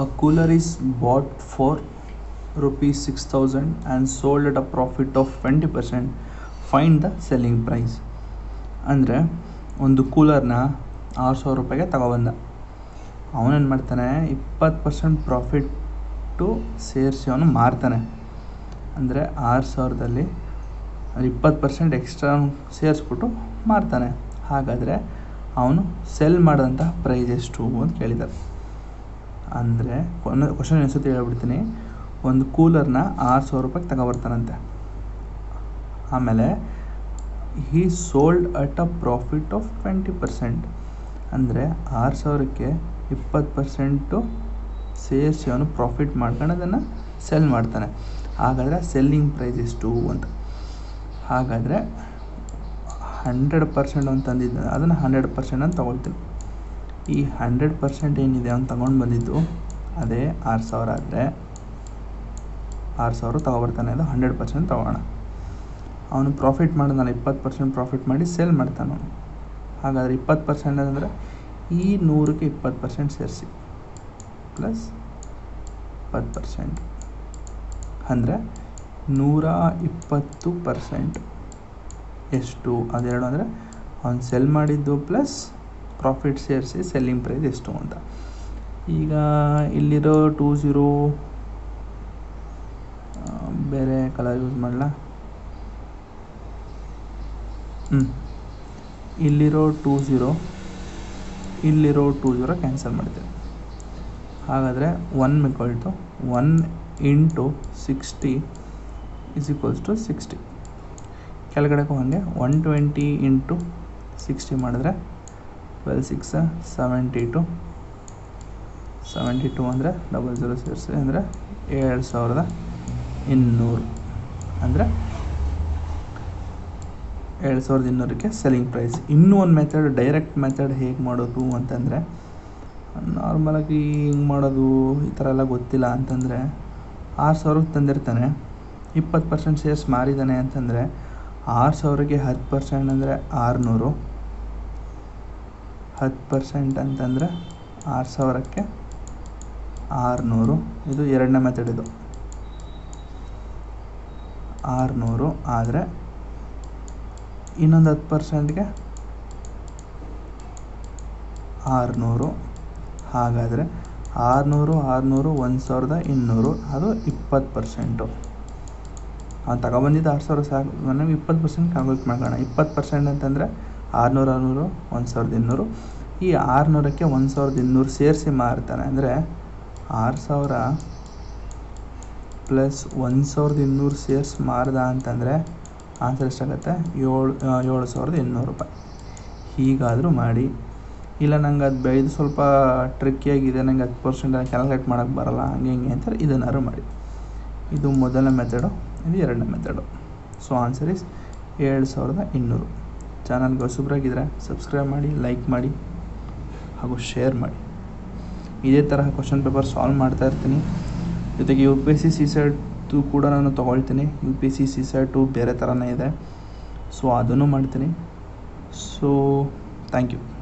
A cooler is bought for rupees 6000 and sold at a profit of 20%. Find the selling price. ಅಂದರೆ ಒಂದು ಕೂಲರ್ನ ಆರು ಸಾವಿರ ರೂಪಾಯಿಗೆ ತಗೊಬಂದ. ಅವನೇನು ಮಾಡ್ತಾನೆ? ಇಪ್ಪತ್ತು ಪರ್ಸೆಂಟ್ ಪ್ರಾಫಿಟ್ಟು ಸೇರಿಸಿ ಅವನು ಮಾರ್ತಾನೆ. ಅಂದರೆ ಆರು ಸಾವಿರದಲ್ಲಿ ಇಪ್ಪತ್ತು ಪರ್ಸೆಂಟ್ ಎಕ್ಸ್ಟ್ರಾ ಸೇರಿಸ್ಬಿಟ್ಟು ಮಾರ್ತಾನೆ. ಹಾಗಾದರೆ ಅವನು ಸೆಲ್ ಮಾಡಿದಂಥ ಪ್ರೈಸ್ ಎಷ್ಟು ಅಂತ ಕೇಳಿದ್ದಾರೆ. ಅಂದರೆ ಕ್ವಶನ್ ಎಷ್ಟು ಹೇಳ್ಬಿಡ್ತೀನಿ. ಒಂದು ಕೂಲರ್ನ ಆರು ಸಾವಿರ ರೂಪಾಯಿಗೆ ತಗೊಬರ್ತಾನಂತೆ. ಆಮೇಲೆ he sold at a profit of twenty percent ಅಂದರೆ ಆರು ಸಾವಿರಕ್ಕೆ ಇಪ್ಪತ್ತು ಪರ್ಸೆಂಟು ಸೇರಿಸಿ ಅವನು ಪ್ರಾಫಿಟ್ ಮಾಡ್ಕೊಂಡು ಅದನ್ನು ಸೆಲ್ ಮಾಡ್ತಾನೆ. ಹಾಗಾದರೆ ಸೆಲ್ಲಿಂಗ್ ಪ್ರೈಸ್ ಎಷ್ಟು ಅಂತ. ಹಾಗಾದರೆ ಹಂಡ್ರೆಡ್ ಪರ್ಸೆಂಟ್ ಅಂತ ಅದನ್ನು ಹಂಡ್ರೆಡ್ ಪರ್ಸೆಂಟ್ ಅಂತ ತೊಗೊಳ್ತೀನಿ ಈ ಹಂಡ್ರೆಡ್ ಪರ್ಸೆಂಟ್ ಏನಿದೆ ಅವ್ನು ತಗೊಂಡು ಬಂದಿದ್ದು, ಅದೇ ಆರು ಸಾವಿರ ಆದರೆ ಆರು ಸಾವಿರ ತೊಗೊಬರ್ತಾನೆ ಅದು ಹಂಡ್ರೆಡ್ ಪರ್ಸೆಂಟ್ ತೊಗೋಣ. ಅವನು ಪ್ರಾಫಿಟ್ ಮಾಡಿದ್ನಲ್ಲ, ಇಪ್ಪತ್ತು ಪರ್ಸೆಂಟ್ ಪ್ರಾಫಿಟ್ ಮಾಡಿ ಸೇಲ್ ಮಾಡ್ತಾನೆ ಹಾಗಾದರೆ ಇಪ್ಪತ್ತು ಪರ್ಸೆಂಟ್ ಅಂದರೆ ಈ ನೂರಕ್ಕೆ ಇಪ್ಪತ್ತು ಪರ್ಸೆಂಟ್ ಸೇರಿಸಿ. ಪ್ಲಸ್ ಇಪ್ಪತ್ತು ಪರ್ಸೆಂಟ್ ಅಂದರೆ ನೂರ ಇಪ್ಪತ್ತು ಪರ್ಸೆಂಟ್ ಎಷ್ಟು? ಅದೆರಡು ಅಂದರೆ ಅವ್ನು ಸೆಲ್ ಮಾಡಿದ್ದು ಪ್ಲಸ್ ಪ್ರಾಫಿಟ್ ಸೇರಿಸಿ ಸೆಲ್ಲಿಂಗ್ ಪ್ರೈಸ್ ಎಷ್ಟು ಅಂತ. ಈಗ ಇಲ್ಲಿರೋ ಟೂ ಝೀರೋ ಬೇರೆ ಕಲರ್ ಯೂಸ್ ಮಾಡಲಾ. ಹ್ಞೂ ಇಲ್ಲಿರೋ ಟೂ ಝೀರೋ ಇಲ್ಲಿರೋ ಟೂ ಝೀರೋ ಕ್ಯಾನ್ಸಲ್ ಮಾಡ್ತೀವಿ. ಹಾಗಾದರೆ one two one into sixty is equals to sixty ಕೆಳಗಡೆಗೂ ಹಾಗೆ ಒನ್ ಟ್ವೆಂಟಿ ಇಂಟು ಸಿಕ್ಸ್ಟಿ ಮಾಡಿದ್ರೆ twelve six seventy two seventy two ಅಂದರೆ ಡಬಲ್ ಜೀರೋ ಸೇರಿಸಿ ಅಂದರೆ ಏಳು ಸಾವಿರದ ಇನ್ನೂರು. ಅಂದರೆ ಏಳು ಸಾವಿರದ ಇನ್ನೂರಕ್ಕೆ ಸೆಲ್ಲಿಂಗ್ ಪ್ರೈಸ್ ಇನ್ನೂ ಒಂದು ಮೆಥಡ್ ಡೈರೆಕ್ಟ್ ಮೆಥಡ್ ಹೇಗೆ ಮಾಡೋದು ಅಂತಂದರೆ ನಾರ್ಮಲಾಗಿ ಹಿಂಗೆ ಮಾಡೋದು, ಈ ಥರ ಎಲ್ಲ ಗೊತ್ತಿಲ್ಲ ಅಂತಂದರೆ, ಆರು ಸಾವಿರಕ್ಕೆ ತಂದಿರ್ತಾನೆ. ಇಪ್ಪತ್ತು ಪರ್ಸೆಂಟ್ ಶೇರ್ಸ್ ಮಾರಿದ್ದಾನೆ ಅಂತಂದರೆ, ಆರು ಸಾವಿರಕ್ಕೆ ಹತ್ತು ಪರ್ಸೆಂಟ್ ಅಂದರೆ ಆರುನೂರು. ಹತ್ತು ಪರ್ಸೆಂಟ್ ಅಂತಂದರೆ ಆರು ಸಾವಿರಕ್ಕೆ ಆರುನೂರು. ಇದು ಎರಡನೇ ಮೆಥಡ್ ಇದು. ಆರುನೂರು ಆದರೆ ಇನ್ನೊಂದು ಹತ್ತು ಪರ್ಸೆಂಟ್ಗೆ ಆರುನೂರು. ಹಾಗಾದರೆ ಆರುನೂರು ಆರುನೂರು, ಒಂದು ಸಾವಿರದ ಇನ್ನೂರು. ಅದು ಇಪ್ಪತ್ತು ಪರ್ಸೆಂಟು ಅವ್ನು ತಗೊಬಂದಿದ್ದು ಆರು ಸಾವಿರ ಸಾಕು. ನಮಗೆ ಇಪ್ಪತ್ತು ಪರ್ಸೆಂಟ್ ಕಾಲ್ಕುಲೇಟ್ ಮಾಡೋಣ. ಇಪ್ಪತ್ತು ಪರ್ಸೆಂಟ್ ಅಂತಂದರೆ ಆರುನೂರು ಆರುನೂರು, ಒಂದು ಸಾವಿರದ ಇನ್ನೂರು. ಈ ಆರುನೂರಕ್ಕೆ ಒಂದು ಸಾವಿರದ ಇನ್ನೂರು ಸೇರಿಸಿ ಮಾರ್ತಾನೆ. ಅಂದರೆ ಆರು ಸಾವಿರ ಪ್ಲಸ್ ಒಂದು ಸಾವಿರದ ಇನ್ನೂರು ಸೇರಿಸಿ ಮಾರ್ದ ಅಂತಂದರೆ ಆನ್ಸರ್ ಎಷ್ಟಾಗುತ್ತೆ? ಏಳು ಏಳು ಸಾವಿರದ ಇನ್ನೂರು ರೂಪಾಯಿ. ಹೀಗಾದರೂ ಮಾಡಿ. ಇಲ್ಲ, ನಂಗೆ ಅದು ಬೆಳೆದು ಸ್ವಲ್ಪ ಟ್ರಿಕ್ಕಿಯಾಗಿದೆ ನಂಗೆ ಹತ್ತು ಪರ್ಸೆಂಟ್ ಕ್ಯಾಲ್ಕುಲೇಟ್ ಮಾಡೋಕ್ಕೆ ಬರೋಲ್ಲ. ಹಂಗೆ, ಹಿಂಗೆ ಅಂತಾರೆ. ಇದನ್ನಾದ್ರೂ ಮಾಡಿ. ಇದು ಮೊದಲನೇ ಮೆಥಡು ಇದು ಎರಡನೇ ಮೆಥಡು ಸೊ ಆನ್ಸರ್ ಇಸ್ ಏಳು ಸಾವಿರದ ಇನ್ನೂರು. ಚಾನಲ್ಗೆ ಹೊಸಬ್ರಾಗಿದ್ದರೆ ಸಬ್ಸ್ಕ್ರೈಬ್ ಮಾಡಿ, ಲೈಕ್ ಮಾಡಿ ಹಾಗೂ ಶೇರ್ ಮಾಡಿ. ಇದೇ ತರಹ ಕ್ವಶನ್ ಪೇಪರ್ ಸಾಲ್ವ್ ಮಾಡ್ತಾ ಇರ್ತೀನಿ. ಜೊತೆಗೆ U P S C C ಕೂಡ ನಾನು ತೊಗೊಳ್ತೀನಿ. U P S C C ಬೇರೆ ಥರನೇ ಇದೆ. ಸೊ, ಅದನ್ನು ಮಾಡ್ತೀನಿ. So, thank you.